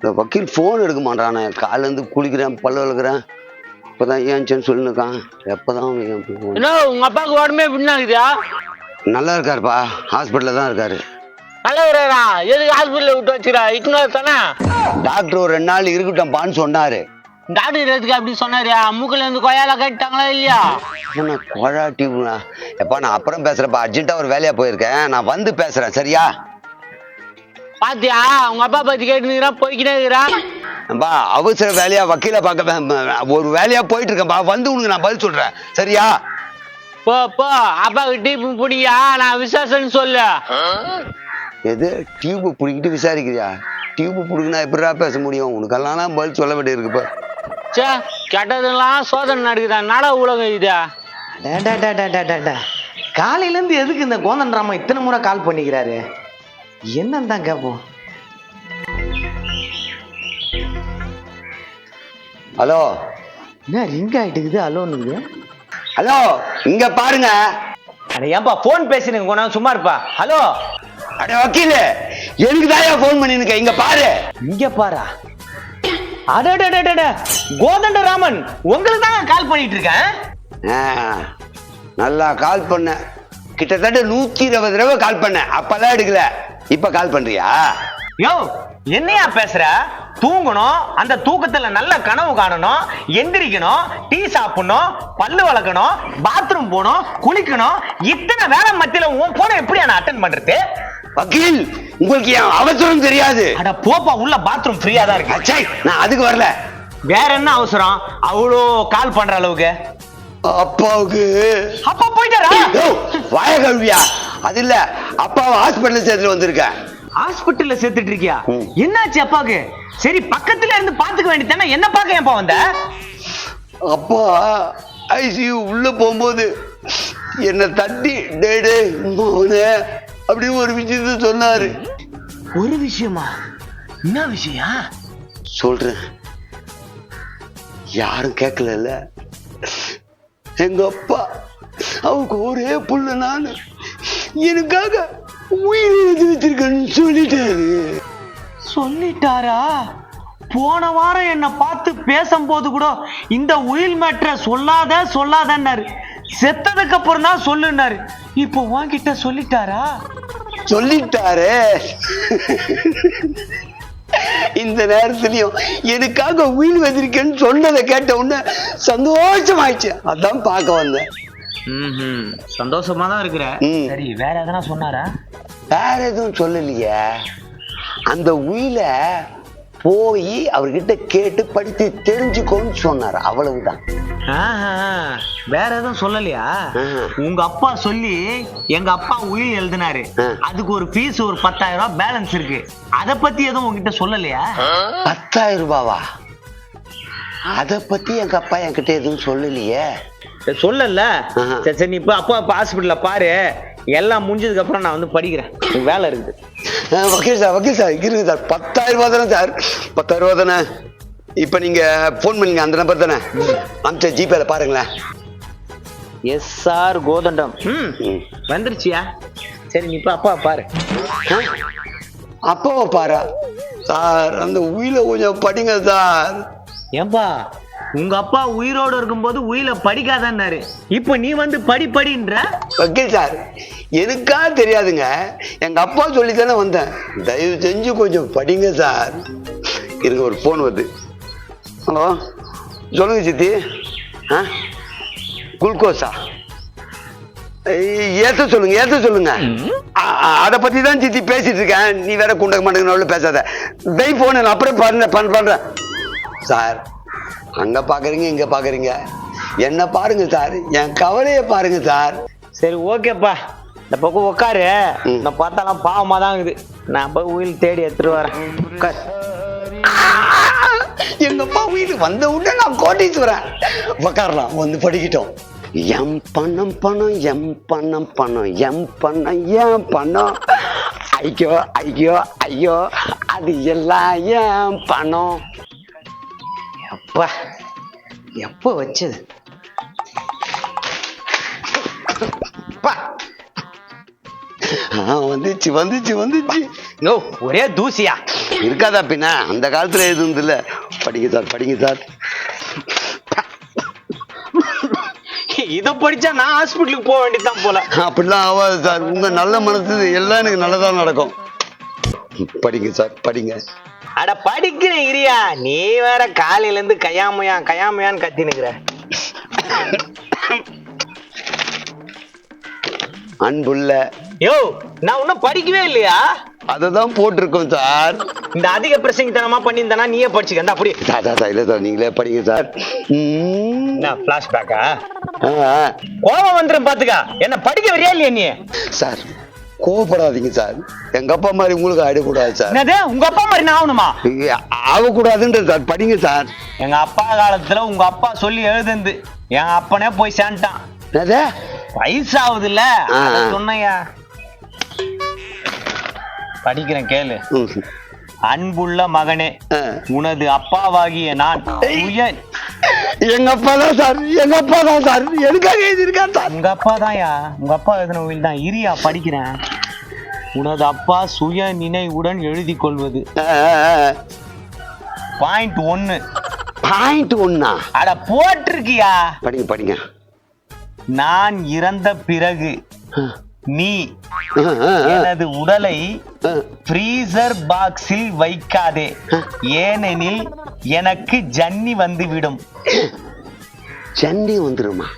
இந்த வக்கீல் ஃபோன் எடுக்க மாட்டானே காலேருந்து குளிக்கிறேன் பல்லு விளக்குறேன். இப்போதான் ஏன்ச்சேன்னு சொல்லிருக்கான் எப்போதான் என்ன உங்க அப்பாவுக்கு உடம்பே பின்னாக்குதா நல்லா இருக்காருப்பா. ஹாஸ்பிட்டலில் தான் இருக்காரு. நல்லா இருக்கிறா எதுக்கு ஹாஸ்பிட்டல் விட்டு வச்சுக்கிறா? இட்னு தானே டாக்டர் ஒரு ரெண்டு நாள் இருக்கட்டும்ப்பான்னு சொன்னாரு. டாக்டர் எதுக்கு அப்படி சொன்னாரு? மூக்குல இருந்து கொயால கட்டிட்டாங்களா இல்லையா? என்ன குழா டியூப்னா எப்பா நான் அப்புறம் பேசுறேன்ப்பா. அர்ஜென்ட்டாக ஒரு வேலையாக போயிருக்கேன். நான் வந்து பேசுகிறேன் சரியா? பாத்தியா? உங்க அப்பா பத்தி கேட்டுக்கிறா போய்க்கிட்டே இருக்கிறா. அப்பா அவசர வேலையா வக்கீல பார்க்க ஒரு வேலையா போயிட்டு இருக்கேன்ப்பா வந்து உனக்கு நான் பதில் சொல்றேன். சரியா? போ போ. அப்பாவுக்கு டீப் பிடிக்கா நான் விசேஷம்னு சொல்லு. எது? டியூப் பிடிக்கிட்டு விசாரிக்கிறியா? டியூப் பிடிக்கினா எப்படிடா பேச முடியும்? உனக்கெல்லாம் பதில் சொல்ல வேண்டியிருக்குப்பா சே கெட்டதெல்லாம் சோதனை நடக்குதா? நட உலகம் இதா? டா, டா, டா, டா, டா, டா. காலையில இருந்து எதுக்கு இந்த கோந்தன் ராமன் இத்தனை முறை கால் பண்ணிக்கிறாரு? என்னன்னு தான் கேட்போம் ஹலோ. என்ன ரிங் ஆயிட்டுக்குது அலோன்னு ஹலோ இங்க பாருங்க. அட ஏன்பா ஃபோன் பேசுறீங்க கொண்டா சும்மா இருப்பா? ஹலோ. அட வக்கீல எனக்கு தாயா ஃபோன் பண்ணிருக்க இங்க பாரு. இங்க பாரா? அடடடடட கோதண்ட ராமன் உங்களுக்கு தான் கால் பண்ணிட்டு இருக்கேன் நல்லா கால் பண்ண. கிட்டத்தட்ட நூத்தி இருபது தடவை கால் பண்ண அப்பெல்லாம் எடுக்கல. இப்ப கால் பண்றியா? யோ என்னையா பேசுற? தூங்கணும் அந்த தூக்கத்துல நல்ல கனவு காணணும் எந்திரிக்கணும் டீ சாப்பிடணும் பல்லு வளர்க்கணும் பாத்ரூம் போகணும் குளிக்கணும் இத்தனை வேலை மத்தியில உன் போன எப்படி நான் அட்டன் பண்றது? வக்கீல் உங்களுக்கு என் அவசரம் தெரியாது. அட போப்பா உள்ள பாத்ரூம் ஃப்ரீயா தான் இருக்கு. அச்சை நான் அதுக்கு வரல. வேற என்ன அவசரம்? அவ்வளோ கால் பண்ற அளவுக்கு? அப்பாவுக்கு. அப்பா போயிட்டாரா? வாய கழுவியா? அது இல்ல அப்பாவை ஹாஸ்பிட்டல் சேர்த்துட்டு வந்திருக்கேன் ஹாஸ்பிட்டல்ல சேர்த்துட்டு இருக்கியா. என்னாச்சு அப்பாக்கு சரி பக்கத்துல இருந்து பாத்துக்க வேண்டியதானே என்ன பாக்க ஏன்பா வந்த? அப்பா ஐசியூ உள்ள போகும்போது என்னை தட்டி டே டே மோனே அப்படின்னு ஒரு விஷயத்த சொன்னாரு. ஒரு விஷயமா? என்ன விஷயம்? சொல்றேன். யாரும் கேட்கல எங்க அப்பா அவங்க ஒரே புள்ள நானு. எனக்காக உயிர் எழுதி வச்சிருக்கேன்னு சொல்லிட்டாரு. சொல்லிட்டாரா? போன வாரம் என்ன பார்த்து பேசும்போது கூட இந்த உயில் மேட்ரை சொல்லாத சொல்லாதன்னாரு. செத்ததுக்கு அப்புறம் தான் சொல்லுனாரு இப்போ உன்கிட்ட சொல்லிட்டாரா? சொல்லிட்டாரே. இந்த நேரத்துலயும் எனக்காக உயிர் வச்சிருக்கேன்னு சொன்னதை கேட்ட உடனே சந்தோஷமாயிடுச்சு. அதான் பார்க்க வந்தேன். ம் சந்தோஷமா தான் இருக்கிற. ம். சரி வேற எதனா சொன்னாரா? வேற எதுவும் சொல்லலையே. அந்த உயில போய் அவர்கிட்ட கேட்டு படித்து தெரிஞ்சுக்கோன்னு சொன்னார். அவ்வளவுதான். ஆஹா, வேற எதுவும் சொல்லலையா? ஆஹா. உங்க அப்பா சொல்லி எங்க அப்பா உயில் எழுதினாரு. ஆ. அதுக்கு ஒரு ஃபீஸ் ஒரு பத்தாயிரம் ரூபாய் பேலன்ஸ் இருக்கு. அத பத்தி எதுவும் உங்ககிட்ட சொல்லலையா? பத்தாயிரம் ரூபாவா? அத பத்தி எங்க அப்பா என்கிட்ட எதுவும் சொல்லலையே. சொல்லல. சரி சரி நீ இப்போ அப்பா அப்பா ஹாஸ்பிட்டல்ல பாரு. எல்லாம் முடிஞ்சதுக்கு அப்புறம் நான் வந்து படிக்கிறேன். வேலை இருக்குது. வக்கீல் சார் வக்கீல் சார் இருக்கு சார். பத்தாயிரம் ரூபா தானே சார். பத்தாயிரம் ரூபா தானே? இப்போ நீங்க ஃபோன் பண்ணீங்க அந்த நம்பர் தானே? அமிச்ச ஜிபேல பாருங்களேன். S R Kothandam. ம். வந்துருச்சியா? சரி நீ இப்போ அப்பா பாரு? அப்பாவை பாரா? சார் அந்த உயில கொஞ்சம் படிங்க சார். ஏன்பா உங்க அப்பா உயிரோடு இருக்கும்போது உயில படிக்காதன்னாரு. இப்போ நீ வந்து படி படின்ற? வக்கீல் சார் எனக்கா தெரியாதுங்க. எங்க அப்பா சொல்லி தானே வந்தேன். தயவு செஞ்சு கொஞ்சம் படிங்க சார். இருங்க ஒரு ஃபோன் வருது. ஹலோ சொல்லுங்க சித்தி. ஆ? குளுக்கோஸா? ஏத்த சொல்லுங்க ஏத்த சொல்லுங்க. அதை பத்தி தான் சித்தி பேசிட்டு இருக்கேன். நீ வேற குண்டக்க மாட்டேங்க பேசாத. டெய் போன் நான் அப்புறம் பண்றேன் பண்- பண்றேன். சார் அங்க பாக்குறீங்க இங்க பாக்குறீங்க. என்ன பாருங்க சார் என் கவலையை பாருங்க சார். சரி ஓகேப்பா. இந்த பக்கம் உட்காரு. நான் பார்த்தாலாம் பாவமா தான் இருக்குது. நான் போய் உயில் தேடி எடுத்துட்டு வரேன். உட்கார். எங்க அப்பா வீடு வந்த உடனே நான் கோட்டீஸ்வரன். உக்காரலாம் வந்து படிக்கிட்டோம். எம் பணம் பணம் எம் பணம் பணம் எம் பணம் என் பணம் ஐயோ ஐயோ ஐயோ அது எல்லாம் ஏன் பணம் அப்பா எப்போ வச்சது? வந்துச்சு வந்துச்சு வந்துச்சு. யோ ஒரே தூசியா? இருக்காதா பின்ன? அந்த காலத்துல எதுவும் இல்ல படிங்க சார் படிங்க சார். இத படிச்சா நான் ஹாஸ்பிட்டலுக்கு போக வேண்டியதுதான் போல. அப்படிலாம் ஆகாது சார். உங்க நல்ல மனசு எல்லாம் எனக்கு நல்லதா நடக்கும். படிங்க சார் படிங்க. அட படிக்கிறேன் இரியா. நீ வேற காலையில இருந்து கயாமையா கயாமையான்னு கத்தி நிக்கிற அன்புள்ள. யோ நான் இன்னும் படிக்கவே இல்லையா? அதை தான் போட்டிருக்கோம் சார். இந்த அதிக பிரசங்கித்தனமா பண்ணியிருந்தானா நீயே படிச்சுக்க. அப்படி சார் சார் இல்லை சார் நீங்களே படிங்க சார். ம். என்ன பிளாஷ்பேக்கா ஆ, ஆ. கோபம் வந்துரும் பாத்துக்க. என்ன படிக்க வரியா இல்லையா நீ? சார் கோவப்படாதீங்க சார். எங்க அப்பா மாதிரி உங்களுக்கு ஆயிடக்கூடாது சார். என்னது? உங்க அப்பா மாதிரி நான் ஆகணுமா? நீங்க ஆகக்கூடாதுன்றது சார். படிங்க சார். எங்க அப்பா காலத்துல உங்க அப்பா சொல்லி எழுதுந்து என் அப்பனே போய் சேர்ந்துட்டான். என்னது? வயசாகுது இல்ல. சொன்னையா படிக்கிறேன் கேளு. அன்புள்ள மகனே. உனது அப்பாவாகிய நான் எங்க அப்பா தான் சார்? எங்க அப்பா தான் சார்? எனக்காக எழுதியிருக்கான் சார்? உங்க அப்பா தான்யா உங்க அப்பா எழுதின உயில் தான். இரியா படிக்கிறேன். உனது அப்பா சுய நினைவுடன் எழுதி கொள்வது. பாயிண்ட் ஒன்னு. பாயிண்ட் ஒன்னா? அட போட்டிருக்கியா? படிங்க படிங்க. நான் இறந்த பிறகு நீ. எனது உடலை. ஃப்ரீசர் பாக்ஸில் வைக்காதே. ஏனெனில் எனக்கு ஜன்னி வந்துவிடும். ஜன்னி வந்துருமா?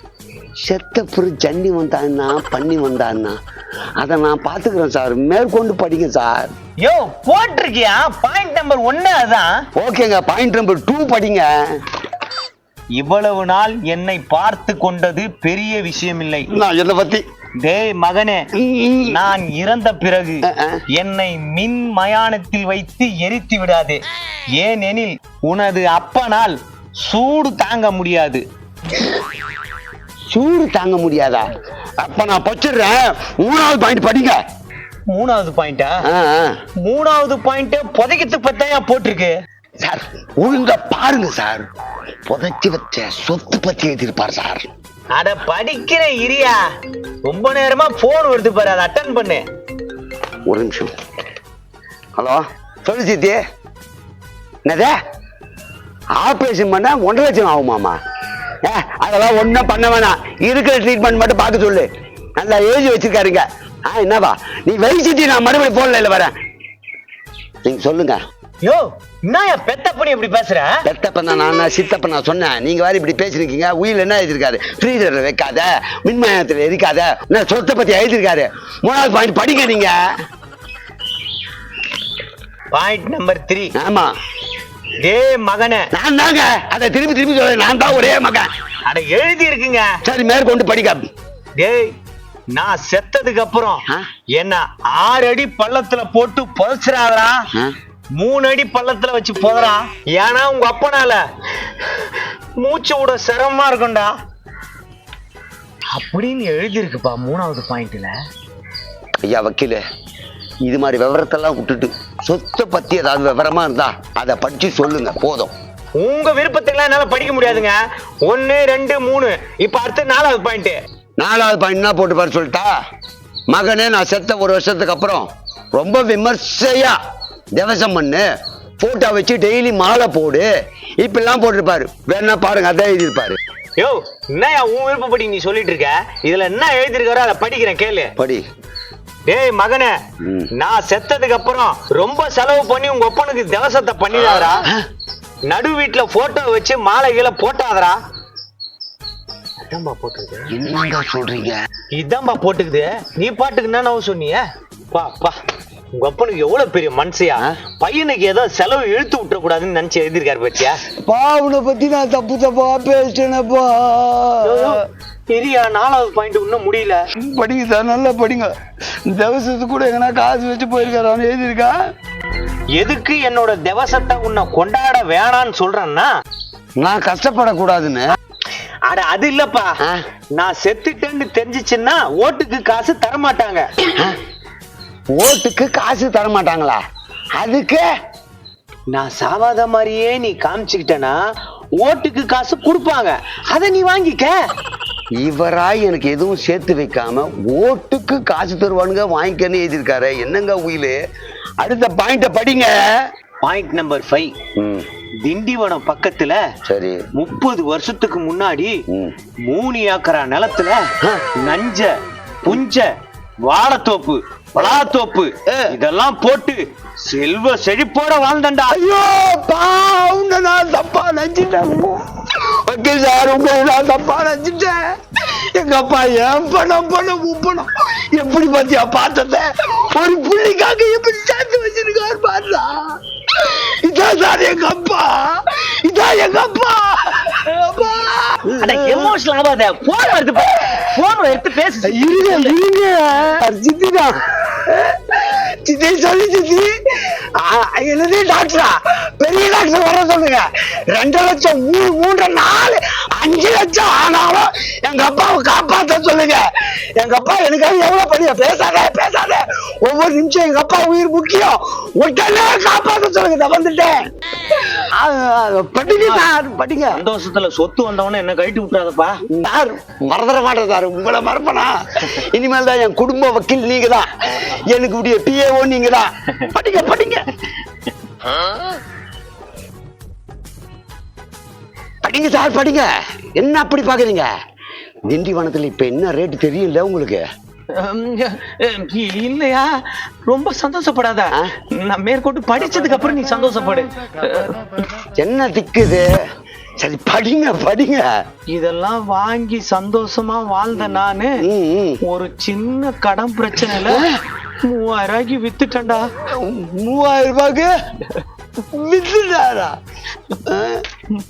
செத்த பிறகு ஜன்னி வந்தான்னா பண்ணி வந்தான்னா அதை நான் பார்த்துக்கிறேன் சார். மேற்கொண்டு படிங்க சார். யோ போட்டிருக்கியா? பாயிண்ட் நம்பர் ஒன்னு அதான். ஓகேங்க பாயிண்ட் நம்பர் டூ படிங்க. இவ்வளவு நாள் என்னை பார்த்து கொண்டது பெரிய விஷயமில்லை. நான் என்னை பத்தி டேய் மகனே நான் இறந்த பிறகு. என்னை மின் மயானத்தில் வைத்து எரித்து விடாதே. ஏனெனில் உனது அப்பனால் சூடு தாங்க முடியாது. சூடு தாங்க முடியாதா? அப்ப நான் பச்சிடுறேன். மூணாவது பாயிண்ட் படிங்க. மூணாவது பாயிண்டா. மூணாவது பாயிண்ட் புதைக்கத்து பத்தாயா போட்டிருக்கு? சார் ஒழுங்கா பாருங்க சார். புதைச்சி வச்ச சொத்து பத்தி எழுதியிருப்பார் சார். அட படிக்கிற இரியா. ரொம்ப நேரமா போன் வருது பாரு அதை அட்டன் பண்ணு. ஒரு நிமிஷம். ஹலோ சொல்லு சித்தி. என்னது? ஆப்ரேஷன் பண்ணா ஒன்றரை லட்சம் ஆகுமாமா ஏ அதெல்லாம் ஒன்றும் பண்ண வேணாம். இருக்கிற ட்ரீட்மெண்ட் மட்டும் பார்க்க சொல்லு. நல்லா எழுதி வச்சிருக்காருங்க. ஆ என்னவா நீ வயசுட்டி நான் மறுபடியும் போன்ல இல்லை வரேன். நீங்க சொல்லுங்க. யோ என்னயா பெத்தப்படி இப்படி பேசுற? பெத்தப்ப நான் நான் சித்தப்ப நான் சொன்னேன். நீங்க வேற இப்படி பேசிருக்கீங்க. உயிர் என்ன எழுதிருக்காரு ஃப்ரீசர்ல வைக்காத மின்மயத்தில் எரிக்காத என்ன சொத்தை பத்தி எழுதிருக்காரு மூணாவது பாயிண்ட் படிங்க நீங்க. பாயிண்ட் நம்பர் த்ரீ ஆமா. டே மகனே. நான் தாங்க. அதை திருப்பி திருப்பி சொல்ல நான் தான் ஒரே மகன். அட எழுதி இருக்குங்க சரி மேற்கொண்டு படிக்க டேய் நான் செத்ததுக்கு அப்புறம்? என்ன ஆறு அடி பள்ளத்துல போட்டு புதைச்சிடாதடா ஆ? மூணு அடி பள்ளத்துல வச்சு புதறா ஏன்னா உங்க அப்பனால. மூச்சு விட சிரமமா இருக்கும்டா. அப்படின்னு எழுதியிருக்குப்பா மூணாவது பாயிண்ட்ல. ஐயா வக்கீல இது மாதிரி விவரத்தெல்லாம் விட்டுட்டு சொத்தை பத்தி ஏதாவது விவரமா இருந்தா அதை படிச்சு சொல்லுங்க போதும். உங்க விருப்பத்துக்குலாம் என்னால படிக்க முடியாதுங்க. ஒன்னு ரெண்டு மூணு. இப்ப அடுத்து நாலாவது பாயிண்ட். நாலாவது பாயிண்ட் என்ன போட்டு பாரு சொல்லிட்டா? மகனே நான் செத்த ஒரு வருஷத்துக்கு அப்புறம் ரொம்ப விமர்சையா திவசம் பண்ணு. போட்டோ வச்சு டெய்லி மாலை போடு. இப்படிலாம் போட்டிருப்பாரு. வேணா பாருங்க அதான் எழுதியிருப்பாரு. யோ என்னயா உன் விருப்பப்படி நீ சொல்லிட்டு இருக்க இதுல என்ன எழுதிருக்காரோ அதை படிக்கிறேன் கேளு. படி. டேய் மகனே. நான் செத்ததுக்கு அப்புறம் ரொம்ப செலவு பண்ணி உங்க ஒப்பனுக்கு திவசத்தை பண்ணிடாதடா. நடு வீட்டுல போட்டோ வச்சு மாலை கீழே போட்டாதடா. அதான்பா போட்டுக்குது என்னங்க சொல்றீங்க? இதான்பா போட்டுக்குது. நீ பாட்டுக்கு என்ன சொன்னிய. பா பா உங்க அப்பனுக்கு எவ்வளவு பெரிய மனசியா? பையனுக்கு ஏதோ செலவு இழுத்து விட்டுற கூடாதுன்னு நினைச்சு எழுதியிருக்காரு பத்தியா? பாவனை பத்தி நான் தப்பு தப்பா பேசிட்டேனப்பா பெரியா நாலாவது பாயிண்ட் இன்னும் முடியல. படிங்க சார் நல்லா படிங்க. திவசத்துக்கு கூட எங்கன்னா காசு வச்சு போயிருக்காரு எழுதியிருக்கா? எதுக்கு என்னோட திவசத்தை உன்னை கொண்டாட வேணான்னு சொல்றேன்னா? நான் கஷ்டப்படக்கூடாதுன்னு. அட அது இல்லப்பா? நான் செத்துட்டேன்னு தெரிஞ்சிச்சுன்னா ஓட்டுக்கு காசு தர மாட்டாங்க ஓட்டுக்கு காசு தர மாட்டாங்களா அதுக்கு? நான் சாவாத மாதிரியே நீ காமிச்சுக்கிட்டனா ஓட்டுக்கு காசு கொடுப்பாங்க. அத நீ வாங்கிக்க. இவரா எனக்கு எதுவும் சேர்த்து வைக்காம ஓட்டுக்கு காசு தருவானுங்க வாங்கிக்கன்னு எழுதியிருக்காரு. என்னங்க உயிலு? அடுத்த பாயிண்ட படிங்க. பாயிண்ட் நம்பர் ஃபைவ் திண்டிவனம் பக்கத்துல சரி. முப்பது வருஷத்துக்கு முன்னாடி மூணு ஏக்கரா நிலத்துல நஞ்ச புஞ்ச வாழைத்தோப்பு பலாத்தோப்பு. இதெல்லாம் போட்டு செல்வ செழிப்போட வாழ்ந்தண்டா. ஐயோ பா உங்க நான் தப்பா நினைச்சிட்டேன். வக்கீல் சார் உங்களை நான் தப்பா நினைச்சிட்டேன். எங்க அப்பா ஏன் பணம் பணம் உப்பணம் எப்படி பாத்தியா பார்த்தத? ஒரு புள்ளிக்காக எப்படி சேர்த்து வச்சிருக்காரு பாருடா இதான் சார் எங்க அப்பா. இதான் எங்க அப்பா. அட எமோஷனல் ஆகாத. போன் எடுத்து போன் எடுத்து பேசு. இருங்க இருங்க. சித்திதான் சித்தி சொல்லி சித்தி. என்னது டாக்டரா பெரிய டாக்டர் வர சொல்லுங்க. ரெண்டு லட்சம் மூணு மூன்று நாலு அஞ்சு லட்சம் ஆனாலும் எங்க அப்பாவை காப்பாத்த சொல்லுங்க. எங்க அப்பா எனக்காக எவ்வளவு பண்ணிய பேசாத பேசாத. ஒவ்வொரு நிமிஷம் எங்க அப்பா உயிர் முக்கியம். உடனே காப்பாத்த சொல்லுங்க நான் வந்துட்டேன். படிங்க சார் படிங்க. சந்தோஷத்துல சொத்து வந்தவன என்ன கழட்டி விட்டுறாதப்பா. சார் மறந்துட மாட்டேன் சார் உங்களை மறப்பனா? இனிமேல் தான் என் குடும்ப வக்கீல் நீங்க தான் எனக்கு உடைய பிஏஓ நீங்க தான் படிங்க படிங்க. படிங்க சார் படிங்க. என்ன அப்படி பாக்குறீங்க? திண்டிவனத்துல இப்ப என்ன ரேட் தெரியல உங்களுக்கு? இல்லையா? ரொம்ப சந்தோஷப்படாத? நான் மேற்கொண்டு படிச்சதுக்கு அப்புறம் நீ சந்தோஷப்படு. என்ன திக்குது? சரி படிங்க படிங்க. இதெல்லாம் வாங்கி சந்தோஷமா வாழ்ந்த நானு. ஒரு சின்ன கடன் பிரச்சனையில மூவாயிரம் ரூபாய்க்கு வித்துட்டேன்டா. மூவாயிரம் ரூபாய்க்கு வித்துட்டாரா?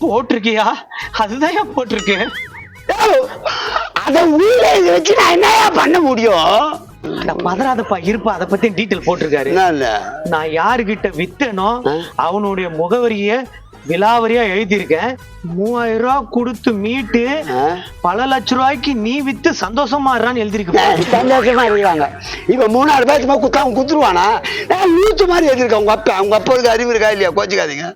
போட்டிருக்கியா? அதுதான் ஏன் போட்டிருக்கு? அத உள்ள வச்சு நான் என்னயா பண்ண முடியும்? பதறாதப்பா இருப்பா அதை பத்தி டீட்டெயில் போட்டிருக்காரு. நான் யாருகிட்ட வித்தனோ? அவனுடைய முகவரிய விலாவரியா எழுதியிருக்கேன். மூவாயிரம் ரூபாய் கொடுத்து மீட்டு? பல லட்ச ரூபாய்க்கு நீ வித்து சந்தோஷமா இருறான்னு எழுதிருக்கு சந்தோஷமா இருக்கிறாங்க இப்ப மூணாயிரம் ரூபாய் சும்மா குத்தா அவன் குத்துருவானா? லூச்சு மாதிரி எழுதிருக்கேன் உங்க அப்பா. உங்க அப்பா அறிவு இருக்கா இல்லையா? கோச்சிக்காதீங்க.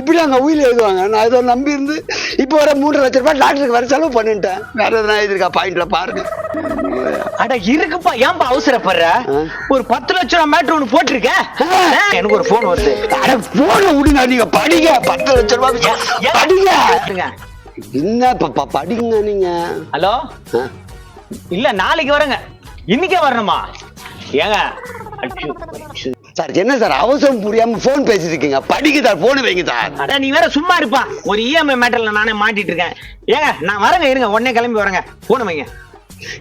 இப்படி அங்க உயிர் எழுதுவாங்க. நான் ஏதோ நம்பி இருந்து இப்போ வர மூன்றரை லட்ச ரூபாய் டாக்டருக்கு வர செலவு பண்ணிட்டேன். வேற எதுனா எழுதிருக்கா பாயிண்ட்ல பாருங்க. அட இருக்குப்பா ஏன்பா அவசரப்படுற? ஒரு பத்து லட்ச ரூபாய் மேட்ரு ஒண்ணு போட்டிருக்க. எனக்கு ஒரு போன் வருது. அட போன விடுங்க நீங்க படிங்க. பத்து லட்ச ரூபாய்? படிங்க. என்ன பாப்பா படிங்க நீங்க. ஹலோ? இல்ல நாளைக்கு வரேங்க. இன்னைக்கே வரணுமா? ஏங்க. சார் என்ன சார் அவசரம் புரியாம போன் பேசிட்டு இருக்கீங்க? படிங்க சார் போன் வைங்க சார். அட நீ வேற சும்மா இருப்பா. ஒரு E இஎம்ஐ மேட்டர்ல நானே மாட்டிட்டு இருக்கேன். ஏங்க நான் வரேங்க இருங்க. உடனே கிளம்பி வரேங்க. போன வைங்க.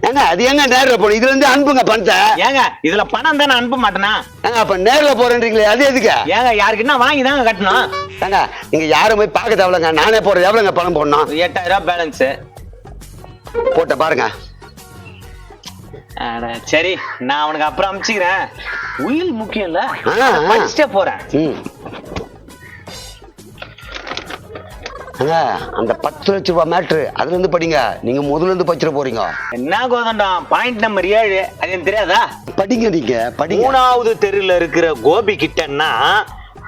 ஏங்க அது எங்க நேர்ல போகணும் இதுல இருந்து அனுப்புங்க பணத்தை? ஏங்க இதுல பணம் தானே அனுப்ப மாட்டேனா? ஏங்க அப்ப நேர்ல போறேன்றீங்களே அது எதுக்கு? ஏங்க யாருக்குன்னா வாங்கி தாங்க கட்டணும்? ஏங்க நீங்க யாரும் போய் பார்க்க தேவையில்லைங்க. நானே போறேன் எவ்வளவுங்க பணம் போடணும்? எட்டாயிரம் ரூபாய் பேலன்ஸ் போட்ட பாருங்க. சரி நான் அவனுக்கு அப்புறம் அனுப்பிச்சுக்கிறேன் உயில் முக்கியம் இல்ல. படிச்சுட்டே போறேன். ம். அந்த பத்து லட்ச ரூபாய் மேட்ரு அதுல இருந்து படிங்க. நீங்க முதல்ல இருந்து படிச்சிட போறீங்க. என்ன கோதண்டம் பாயிண்ட் நம்பர் ஏழு. அது தெரியாதா? படிங்க நீங்க படிங்க. மூணாவது தெருல இருக்கிற கோபி கிட்டன்னா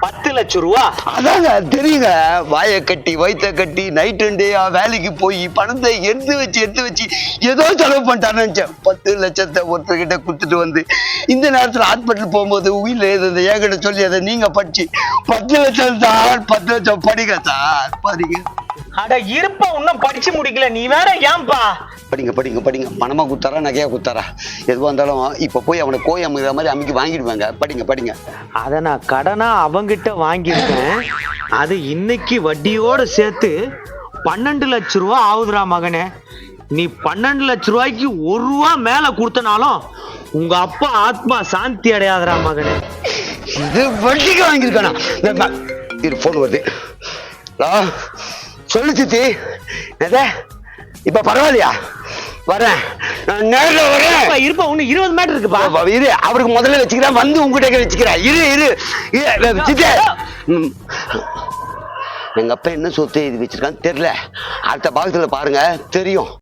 பத்து லட்சம் ரூபா? அதாங்க தெரியுங்க. வாயை கட்டி வயிற்ற கட்டி நைட் டே வேலைக்கு போய் பணத்தை எடுத்து வச்சு எடுத்து வச்சு ஏதோ செலவு பண்ணிட்டான்னு நினைச்சேன். பத்து லட்சத்தை ஒருத்தர்கிட்ட கொடுத்துட்டு வந்து இந்த நேரத்தில் ஹாஸ்பிட்டல் போகும்போது உயிர் இருந்த என்கிட்ட சொல்லி அதை நீங்க படிச்சு பத்து லட்சம் சார் பத்து லட்சம் படிங்க சார் படிங்க அட இருப்பா இன்னும் படிச்சு முடிக்கல. நீ வேற ஏன்பா? படிங்க படிங்க படிங்க. பணமா குத்தாரா நகையா குத்தாரா எதுவா இருந்தாலும் இப்ப போய் அவனை கோய் அமைக்கிற மாதிரி அமைக்கி வாங்கிடுவாங்க. படிங்க படிங்க. அத நான் கடனா அவங்கிட்ட வாங்கியிருக்கேன். அது இன்னைக்கு வட்டியோட சேர்த்து பன்னெண்டு லட்ச ரூபா ஆகுதுடா மகனே. நீ பன்னெண்டு லட்ச ரூபாய்க்கு ஒரு ரூபா மேல கொடுத்தனாலும் உங்க அப்பா ஆத்மா சாந்தி அடையாதுடா மகனே. இது வட்டிக்கு வாங்கியிருக்கானா? இரு போன் வருது. சொல்லு சித்தி. எத இப்ப பரவாயில்லையா? வரேன் நான் நேர்ல வரேன் இருப்பா, இன்னும் இருபது மீட்டர் இருக்குப்பா. இரு. அவருக்கு முதல்ல வச்சுக்கிறேன். வந்து உங்ககிட்ட வச்சுக்கிறேன். இரு இரு. சித்தி. ம். எங்க அப்பா என்ன சொத்து எழுதி வச்சிருக்கான்னு தெரியல. அடுத்த பாகத்துல பாருங்க. தெரியும்.